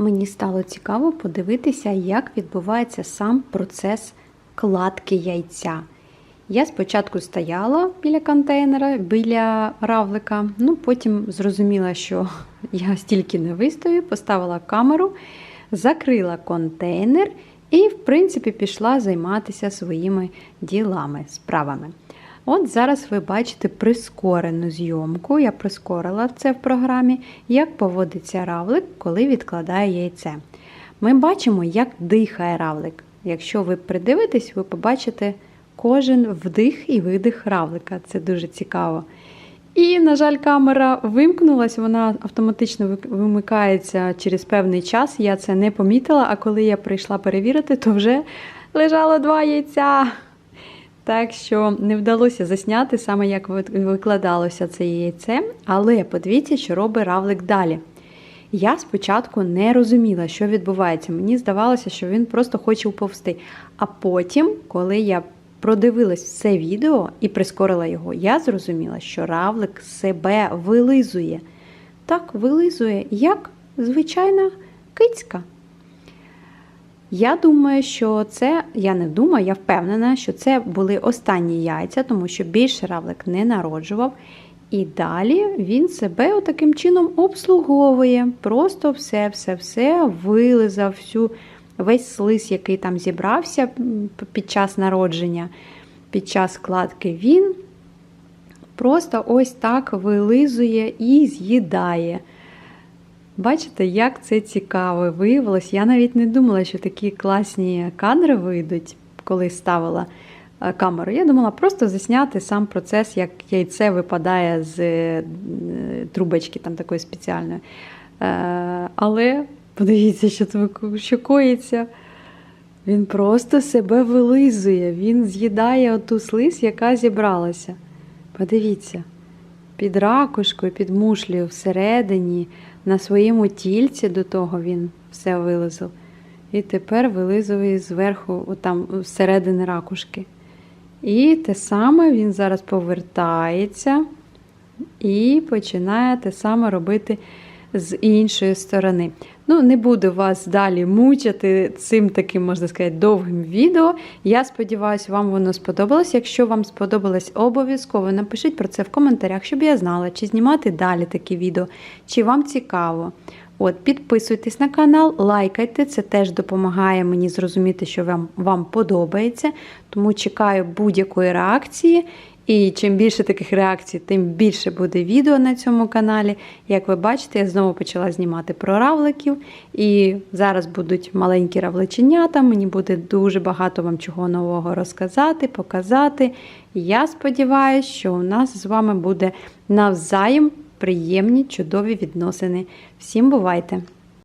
Мені стало цікаво подивитися, як відбувається сам процес кладки яйця. Я спочатку стояла біля контейнера, біля равлика, ну потім зрозуміла, що я стільки не вистою, поставила камеру, закрила контейнер і, в принципі, пішла займатися своїми ділами, справами. От зараз ви бачите прискорену зйомку. Я прискорила це в програмі, як поводиться равлик, коли відкладає яйце. Ми бачимо, як дихає равлик. Якщо ви придивитесь, ви побачите кожен вдих і видих равлика. Це дуже цікаво. І, на жаль, камера вимкнулась, вона автоматично вимикається через певний час. Я це не помітила, а коли я прийшла перевірити, то вже лежало два яйця. Так що не вдалося засняти саме, як викладалося це яйце, але подивіться, що робить равлик далі. Я спочатку не розуміла, що відбувається. Мені здавалося, що він просто хоче уповзти. А потім, коли я продивилась все відео і прискорила його, я зрозуміла, що равлик себе вилизує. Так, вилизує, як звичайна кицька. Я думаю, що це, я не думаю, я впевнена, що це були останні яйця, тому що більше равлик не народжував. І далі він себе таким чином обслуговує. Просто все-все-все вилизав всю, весь слиз, який там зібрався під час народження, під час складки, він просто ось так вилизує і з'їдає. Бачите, як це цікаво виявилось. Я навіть не думала, що такі класні кадри вийдуть, коли ставила камеру. Я думала просто засняти сам процес, як яйце випадає з трубочки там такої спеціальної. Але подивіться, що це що коїться. Він просто себе вилизує, він з'їдає оту слизь, яка зібралася. Подивіться, під ракушкою, під мушлею всередині, на своєму тільці до того він все вилизав. І тепер вилизує зверху, там, всередини ракушки. І те саме він зараз повертається і починає те саме робити з іншої сторони. Ну, не буду вас далі мучити цим таким, можна сказати, довгим відео. Я сподіваюся, вам воно сподобалось. Якщо вам сподобалось, обов'язково напишіть про це в коментарях, щоб я знала, чи знімати далі такі відео, чи вам цікаво. От, Підписуйтесь на канал, лайкайте, це теж допомагає мені зрозуміти, що вам, вам подобається. Тому чекаю будь-якої реакції. І чим більше таких реакцій, тим більше буде відео на цьому каналі. Як ви бачите, я знову почала знімати про равликів. І зараз будуть маленькі равличенята. Мені буде дуже багато вам чого нового розказати, показати. Я сподіваюся, що у нас з вами буде навзаєм приємні, чудові відносини. Всім бувайте!